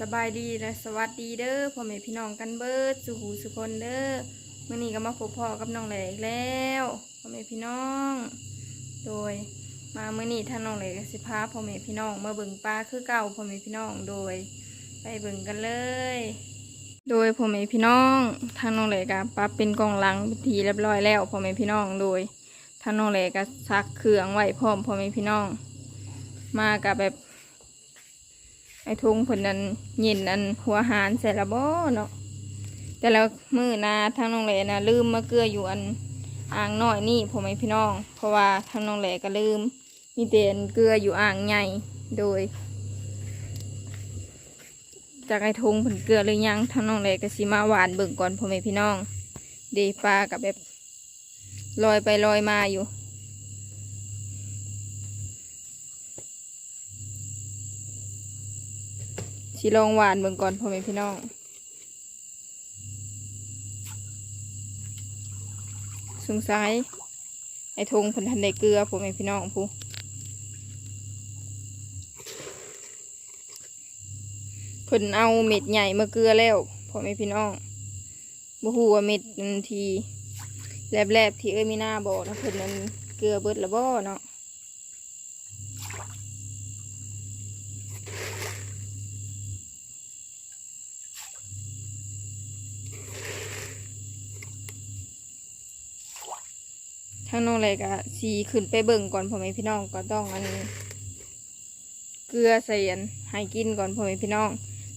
สบายดีและสวัสดีเด้อพ่อแม่พี่น้องกันเบิดสุหูสุคนเด้อมื่อนี้ก็มาพบพ่อกับน้องแหลกแล้วพ่อแม่พี่น้อง โดย มามื่อนี้ท่านน้องแหลกก็สิพาพ่อแม่พี่น้องมาเบิ่งปลาคือเก่าพ่อแม่พี่น้องโดย ไปเบิ่งกันเลย โดยพ่อแม่พี่น้องท่างน้องแหลกก็ปรับเป็นกองหลังทีเรียบร้อยแล้วพ่อแม่พี่น้องโดยท่างน้องแหลกก็ซักเครื่องไว้พร้อมพ่อแม่พี่น้อง มากับแบบ ไอ้ทุงเพิ่นนั้นเย็นอันหัวหารใส่ละบ่เนาะแต่แล้วมือนาทางน้องแหลนะลืมมาเกลืออยู่อันอ่างน้อยนี่ผมไม่พี่น้อง เพราะว่าทางน้องแหลก็ลืม มีแต่อันเกลืออยู่อ่างใหญ่โดย จากไอ้ทงเพิ่นเกลือหรือยังทางน้องแหลก็สิมาหวานเบิ่งก่อนพ่อแม่พี่น้องเดปลากับแบบลอยไปลอยมาอยู่ สิลองหวานเบิ่งก่อนพ่อแม่พี่น้อง สงสัยไอ้ทงเพิ่นทันได้เกลือพ่อแม่พี่น้องผู้เพิ่นเอาเม็ดใหญ่มาเกลือแล้วพ่อแม่พี่น้องบ่ฮู้ว่าเม็ดทีแลบๆที่เอ้ยมีหน้าบอกนะเพิ่นนั้นเกลือเบิดละบ่เนาะางน้องเลยก็สีขึ้นไปเบิ่งก่อนพ่อแม่พี่น้องก็ต้องอันนี้เกลือใส่อันให้กินก่อนพ่อแม่พี่น้อง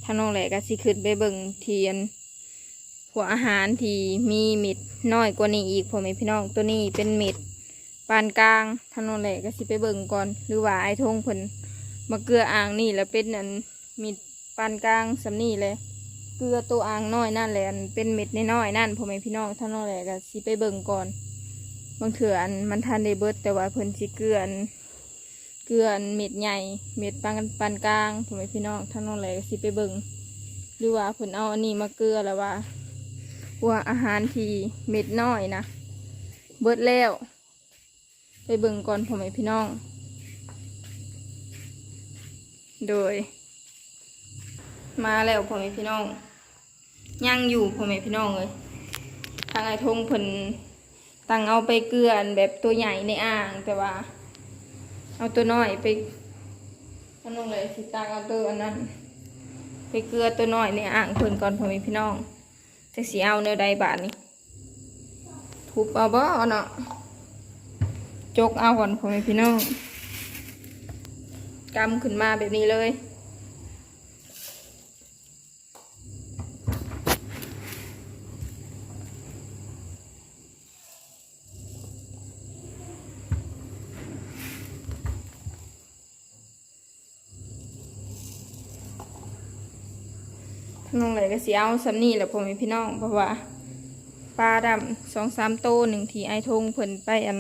ทางน้องเลยก็สีขึ้นไปเบิ่งเทียนหัวอาหารที่มีเม็ดน้อยกว่านี้อีกพ่อแม่พี่น้องตัวนี้เป็นเม็ดปานกลางทางน้องเลยก็สิไปเบิ่งก่อน หรือว่าไอ้ทงเพิ่นมาเกลืออ่างนี่แล้วเป็นอันเม็ดปานกลางสำนี่เลยเกลือตัวอ่างน้อยนั่นแหละอันเป็นเม็ดน้อยนั่นพ่อแม่พี่น้องทางน้องเลยก็สิไปเบิ่งก่อน บางเถื่อนมันทันได้เบิดแต่ว่าเพิ่นสิเกลืออันเกลืออันเม็ดใหญ่เม็ดปานปานกลางผมให้พี่น้องท่านน้องแหลกสิไปเบิ่งหรือว่าเพิ่นเอาอันนี้มาเกลือแล้วว่าว่าอาหารที่เม็ดน้อยนะเบิดแล้ว ไปเบิ่งก่อนผมให้พี่น้อง โดย มาแล้วผมให้พี่น้องยังอยู่ผมให้พี่น้องเลยทางไอ้ทงเพิ่น ตั้งเอาไปเกลือนแบบตัวใหญ่ในอ่างแต่ว่า เอาตัวน้อยไปอันนั้นเลยสิตั้งเอาตัวอันนั้น ไปเกลือตัวน้อยในอ่างเพิ่นก่อนพ่อแม่พี่น้องจะสีเอาเนื้อใดบาทนี่ทุบเอาบ่เนาะจกเอาก่อนพ่อแม่พี่น้องกำขึ้นมาแบบนี้เลย น้องไหล ก็สีเอาสำนี่แหละพ่อแม่พี่น้องเพราะว่าปลาดำสองสามโตหนึ่งทีไอทงเพิ่นไปอัน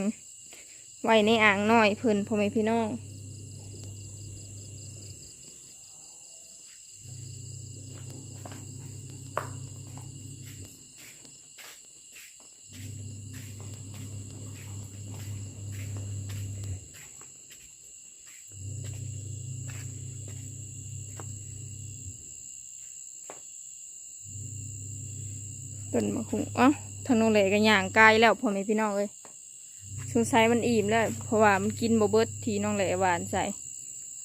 ไว้ในอ่างน้อยเพิ่นพ่อแม่พี่น้อง ต้นมะขุงอ๋อทางน้องเหลกันย่างไกลแล้วพ่อแม่พี่น้องเลยสงสัยมันอิ่มแล้วเพราะว่ามันกินโบเบิร์ตทีน้องเหลหวานใส่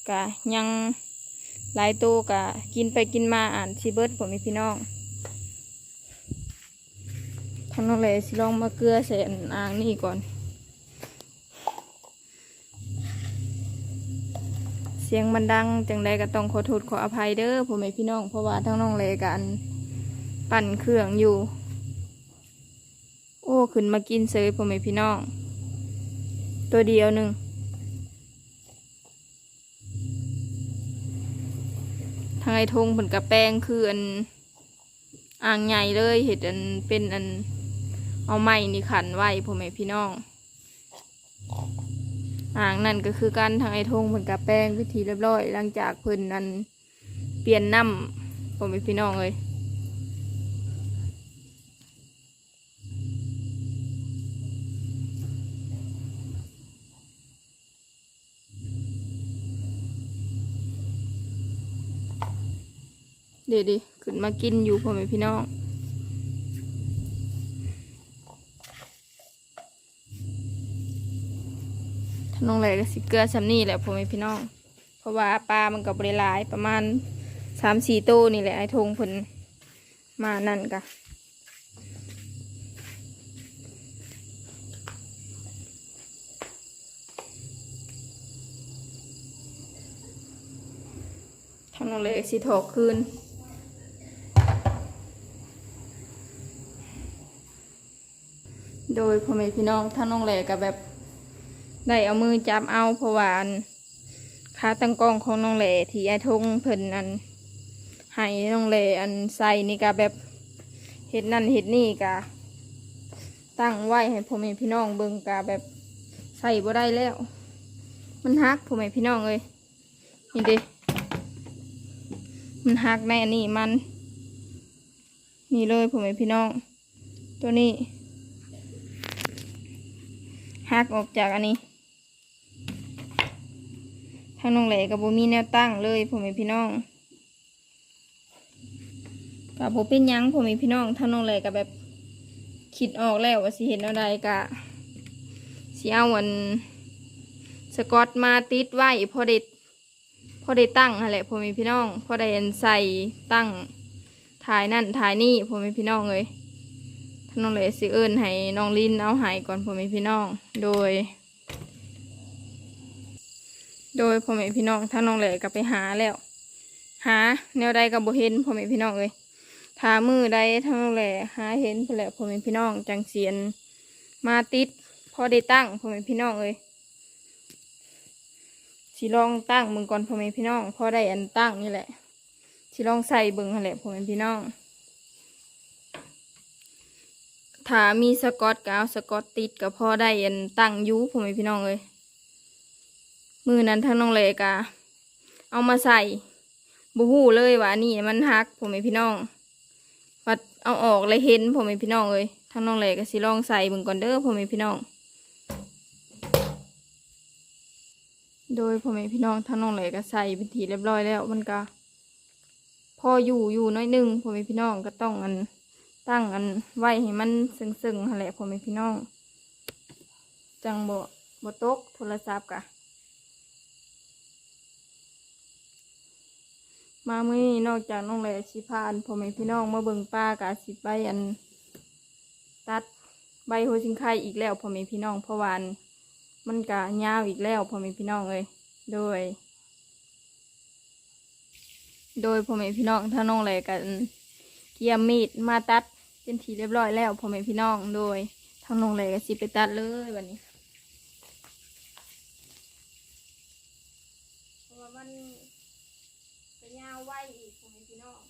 กะยังหลายตัวกะกินไปกินมาอ่านซีเบิร์ตพ่อแม่พี่น้องทางน้องเหลสิลองมาเกลือใส่อ่างนี่ก่อน เสียงมันดังจังใดก็ต้องขอโทษขออภัยเด้อพ่อแม่พี่น้อง เพราะว่าทั้งน้องเหลกันปั่นเครื่องอยู่ โอ้ ขึ้นมากินเซยพ่อแม่พี่น้อง ตัวเดียวหนึ่งทางไอ้ทงผลกระแปงคืออันอ่างใหญ่เลยเห็ดอันเป็นอันเอาไม้นี่ขันไว้พ่อแม่พี่น้องอ่างนั่นก็คือการทางไอ้ทงผลกระแปงพิธีเรียบร้อยหลังจากเพิ่นนั้นเปลี่ยนน้ำพ่อแม่พี่น้องเลย เดี๋ยวดิขึ้นมากินอยู่พ่อแม่พี่น้อง ถ้าน้องแหลก็สิเกลือซำนี่แหละพ่อแม่พี่น้อง เพราะว่าปลามันกับบริหลายประมาณสามสี่ตู้นี่แหละไอ้ทงเพิ่นมานั่นกะทางน้องแหลก็สิถอกคืน โดยพ่อแม่พี่น้องถ้าน้องแหลก็แบบ ได้เอามือจับเอาเพราะว่าขาตั้งกล้องของน้องแหล่ที่ไอ้ทงเพิ่นอันให้น้องแหล่อันใส่นี่ก็แบบเห็ดนั่นเห็ดนี่ก็ตั้งไว้ให้พ่อแม่พี่น้องเบิ่งก็แบบใส่บ่ได้แล้ว มันหักพ่อแม่พี่น้องเลยนี่เด้มันหักในอันนี้มัน นี่เลยพ่อแม่พี่น้อง ตัวนี้ หักออกจากอันนี้ทางน้องแหล่กับโบมีแนวตั้งเลยผมเป็นพี่น้องกับโบเป็นยังผมเป็นพี่น้องทางน้องแหล่กับแบบคิดออกแล้วว่าสิเห็นอะไรกะสิเอาวันสกอตมาติดไว้พอด็ดพอได้ตั้งอะไรผมเป็นพี่น้องพอได้อันใส่ตั้งถ่ายนั่นถ่ายนี่ผมเป็นพี่น้องเลย น้องเลยสิเอิญให้น้องลินเอาหายก่อนพ่อแม่พี่น้อง โดย โดยพ่อแม่พี่น้องท่าน้องเลยก็ไปหาแล้ว หา แนวใดก็บ่เห็นพ่อแม่พี่น้องเลยถามือใดท่านน้องเลยหาเห็นพ่อแหละพ่อแม่พี่น้อง จังเสียนมาติดพอได้ตั้งพ่อแม่พี่น้องเลยสิลองตั้งมึงก่อนพ่อแม่พี่น้องพอได้อันตั้งนี่แหละสิลองใส่เบิ่งหั่นแหละพ่อแม่พี่น้อง ถ้ามีสกอตก็เอาสกอตติดก็พอได้อันตั้งยูผมพี่น้องเลยมือนั้นทั้งน้องเลยกะเอามาใส่บูฮู้เลยว่านี่มันหักผมพี่น้องวัดเอาออกเลยเห็นผมพี่น้องเลยทั้งน้องเลยก็สิลองใส่เบิ่งก่อนเด้อผมพี่น้อง โดยผมพี่น้องทั้งน้องเลยก็ใส่เป็นทีเรียบร้อยแล้วมันก็พออยู่อยู่น้อยหนึงผมพี่น้องก็ต้องอัน ตั้งอันไว้ให้มันซึ้งๆหั่นแหละพ่อแม่พี่น้อง จังบ่บ่ตกโทรศัพท์กะ มามื้อนี้นอกจากน้องแหล่สิพาอันพ่อแม่พี่น้องมาเบิ่งป้ากะสิไปอัน ตัดใบโหสิงไข่อีกแล้วพ่อแม่พี่น้องเพราะวาอันมันกะยาวอีกแล้วพ่อแม่พี่น้องเอ้ยโดย โดยพ่อแม่พี่น้องถ้าน้องแหล่กันเกียมมีดมาตัด เป็นทีเรียบร้อยแล้วพ่อแม่พี่น้องโดยทางโรงเรมก็สิไปตัดเลยวันนี้เพราะว่ามันจะยาวไวอีกพ่อแม่พี่น้อง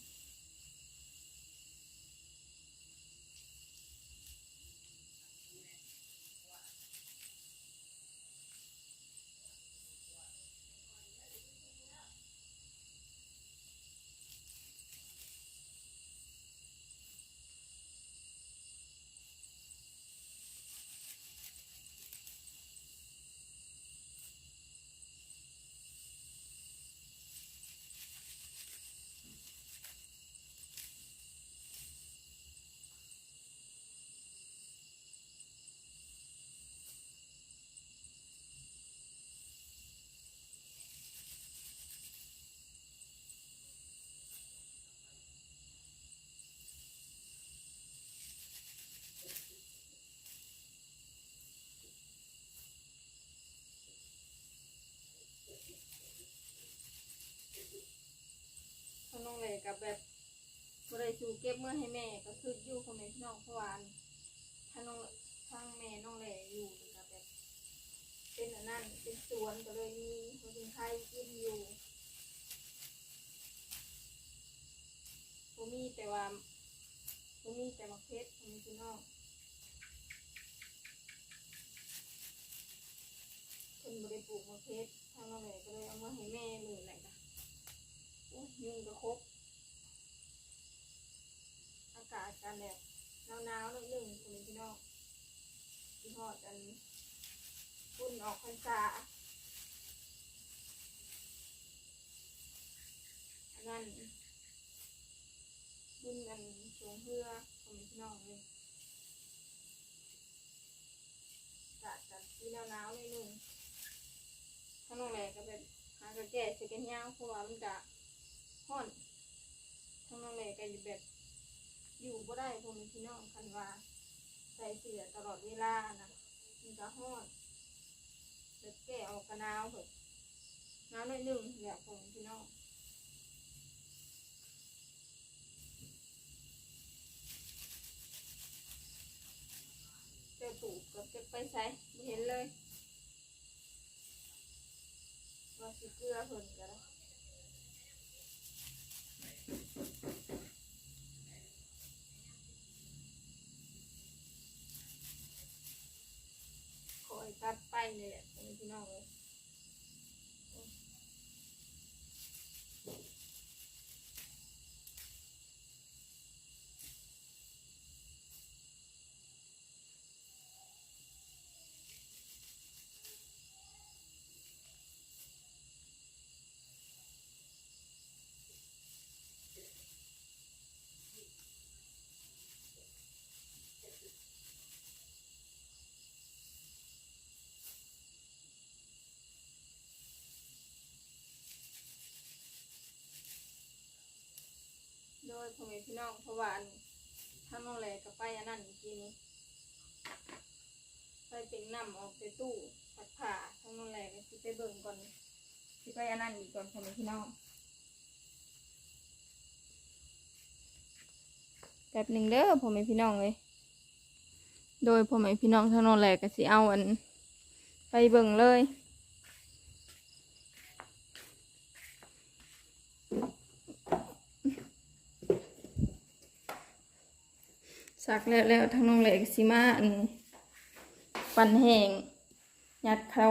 ทางโรงแรมกับแบบบริ สูเก็บเมื่อให้แม่ก็คืออยู่พ่อแม่พี่น้องเพราะว่านทาน้องทางแม่น้องแหล่อยู่กับแบบเป็นอันนั้นเป็นสวนก็เลยมีคนไทยกินอยู่ผมมีแต่ว่าผมมีแต่มะเพชรผมมีพี่น้องคนบริปลูกมะเพชรทางน้องแหล่ก็เลยเอามาให้แม่มือไหนกันโอ้ยยุงก็ครบากาศกันแบบหนาวๆหนิดหนึ่งคุณพี่น้องที่หอดกันฝุ่นออกพรรษาอันนั้นบุญอันสงเพื่อพ่อแม่พี่น้องเลยกะจัดที่หนาวๆเลยหนึ่งถ้างนองแหลก็แบบหากระแก่ใส่กันยาวเพราะว่ามันกะห้อนถ้างนองแหลก็อยู่แบบ อยู่บ่ได้พ่อแม่พี่น้องคันว่าใส่เสื้อตลอดเวลานะมันก็ห้อนแบบแก่ออกกระนาวเถอะนาวหน่อยหนึ่งแหละพมพี่น้องเจอถูกก็จะไปใส่ไม่เห็นเลยว่าสิเกลือเพิ่นก็ได้คอย ตัดไปเลยแหละพี่น้องเลยโดย พ่อแม่พี่น้องเพราะว่าอันทางน้องแหลกับไปอันนั้นเมื่อกี้นี้ไปเป็นน้ำออกไปตู้ผัดผ่าทางน้องแหลก็สิไปเบิ่งก่อนสิไปอันนั้นอีกก่อนพ่อแม่พี่น้องแป๊บหนึ่งเด้อพ่อแม่พี่น้องเลยโดยพ่อแม่พี่น้องทางโนนแหลกก็สิเอาอัน ไปเบิ่งเลย สักแล้วแล้วทางน้องแหลกก็สิมาอันปั่นแห้งยัดเข้า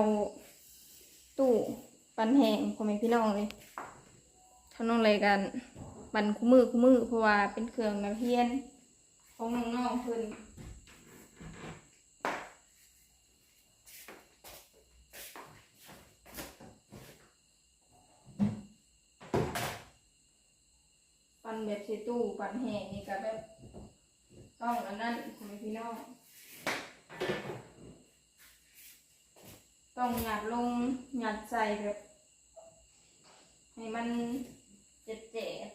ตู้ปั่นแห้งพ่อแม่พี่น้องเลยทางน้องแหลกกันปั่นคู่มือคู่มือเพราะว่าเป็นเครื่องนักเรียนของน้องๆเพิ่นปั่นแบบใส่ตู้ปั่นแห้งนี่ก็แบบ ต้องอันนั้นคุณพี่น้องต้องหยัดลงหยัดใส่แบบให้มันเจ็ดเจ็ด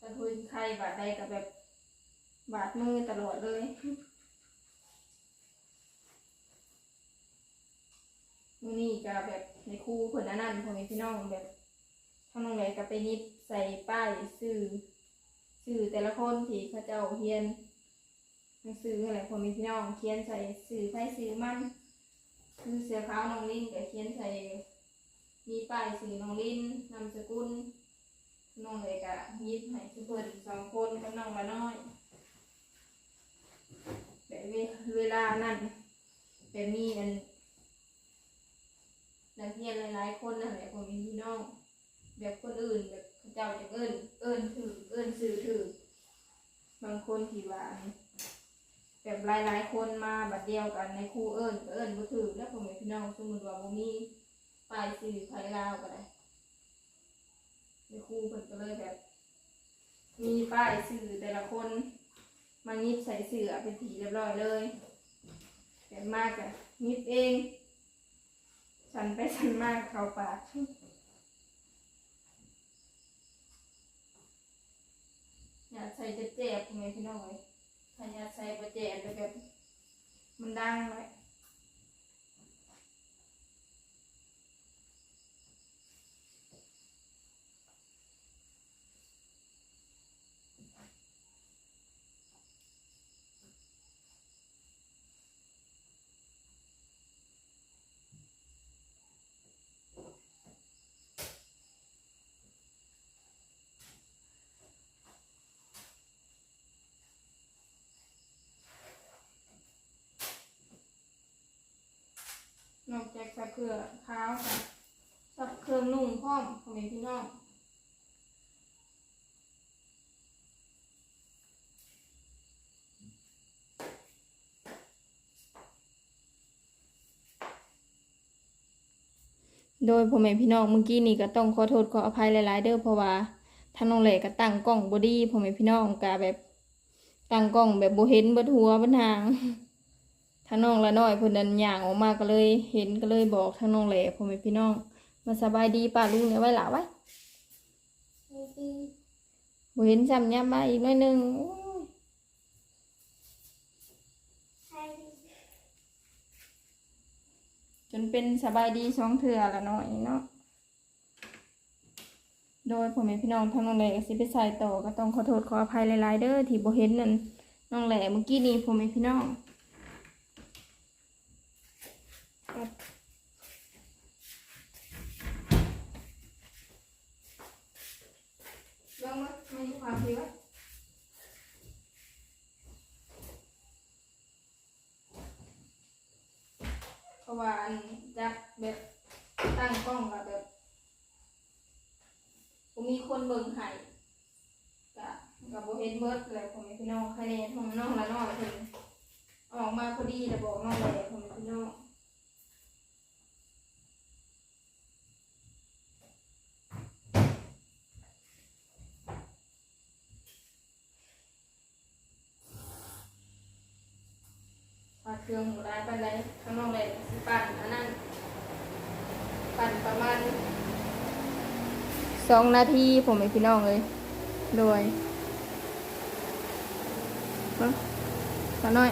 ตะทุนใครบาดใดกับแบบบาดมือตลอดเลยมือนี่ก็แบบ ในครูผลนั่นพ่อแม่พี่น้องแบบทั้งน้องไหนก็ไปนิดใส่ป้ายสื่อสื่อแต่ละคนที่เขาเจ้าเฮียนหนังสืออะไรพ่อแม่พี่น้องเขียนใส่สื่อไฟสื่อมันคือเสือขาวน้องลิ้นก็เขียนใส่มีป้ายสื่อน้องลิ้นนามสกุลน้องเลยกะยิบให้ทุกคนสองคนกับน้องมาน้อยแบบเวลานั่นแบบมีอัน นักเรียนหลายๆคนนั่นแหละผมมีพี่น้อง แบบคนอื่นแบบเจ้าจะเอิ้นเอิ้นถือเอิ้นสื่อถือบางคนที่ว่าแบบหลายๆคนมาบัดเดียวกันในครูเอิ้นก็เอิ้นบ่ถือแล้วผมมีพี่น้องสมมติว่าบ่มีป้ายสื่อไทยลาวก็ได้ในครูเพิ่นก็เลยแบบ มีป้ายสื่อแต่ละคนมายิบใส่เสือเป็นถีเรียบร้อยเลยแต่มากอะยิบเอง ฉันไปฉันมากเขาปากอยากใส่จะเจ็บไงพี่น้องเลยถ้าอยากใส่ประเจ็บแบบมันดังเลย นอกจากใส่เกลือขาวกับสับเครื่องนุ่งพร้อมพ่อแม่พี่น้องโดยพ่อแม่พี่น้องเมื่อกี้นี่ก็ต้องขอโทษขออภัยหลาย ๆ เด้อเพราะว่าท่าน้องแหลก็ตั้งกล้องบอดี้พ่อแม่พี่น้องก็แบบตั้งกล้องแบบบ่เห็นบิดหัวบิดหาง ทางน้องละน้อยเพิ่นนั้นย่างออกมาก็เลยเห็นก็เลยบอกทางน้องแหล่พ่อแม่พี่น้อง มาสบายดีป้าลุงเนี่ยไว้หล่ะไว้ไม่ดีบ่เห็นซ้ำย้ำมาอีกน้อยนึงจนเป็นสบายดีสองเทื่อละน้อยเนาะโดยพ่อแม่พี่น้องทางน้องแหลก็สิไปใส่ต่อก็ต้องขอโทษขออภัยหลายๆเด้อที่บ่เห็นนั่นน้องแหล่เมื่อกี้นี้พ่อแม่พี่น้อง ลองมาไม่มีความผิดวะเพราะว่าอันจับแบบตั้งกล้องกับแบบผมมีคนเบิ่งให้กะกับโบเฮ็ดเบิร์ดเลยผมมีพี่น้องใครเนี่ยทงน้องละน้อยเพิ่นออกมาพอดีแต่บอกน้องเลยผมมีพี่น้อง เครื่องหมูได้ปันไดข้างนอกเลยสิปั่นอันนั้น ปั่นประมาณสองนาทีผมให้พี่น้องเลยโดยเบิ่งขอหน่อย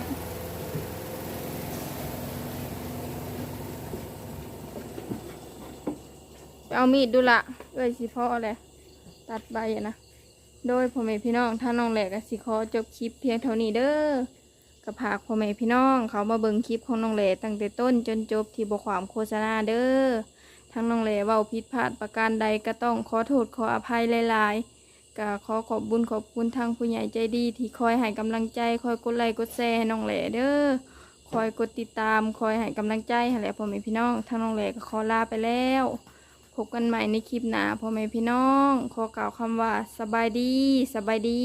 ไปเอามีดดูละเอ้ยสิพ่อเลยตัดใบนะ โดยพ่อแม่พี่น้องถ้าน้องแหลกก็สิขอจบคลิปเพียงเท่านี้เด้อ ก็พากพ่อแม่พี่น้อง เขามาเบิ่งคลิปของน้องเหลตั้งแต่ต้นจนจบที่บทความโฆษณาเด้อทั้งน้องเหลเว้าผิดพลาดประการใดก็ต้องขอโทษขออภัยหลายๆก็ขอขอบบุญขอบคุณทางผู้ใหญ่ใจดีที่คอยให้กำลังใจ คอยกดไลค์กดแชร์ให้น้องเหลเด้อคอยกดติดตามคอยให้กำลังใจให้แหละพ่อแม่พี่น้องทางน้องเหลก็ขอลาไปแล้วพบกันใหม่ในคลิปหน้าพ่อแม่พี่น้อง ขอกล่าวคำว่าสบายดี สบายดี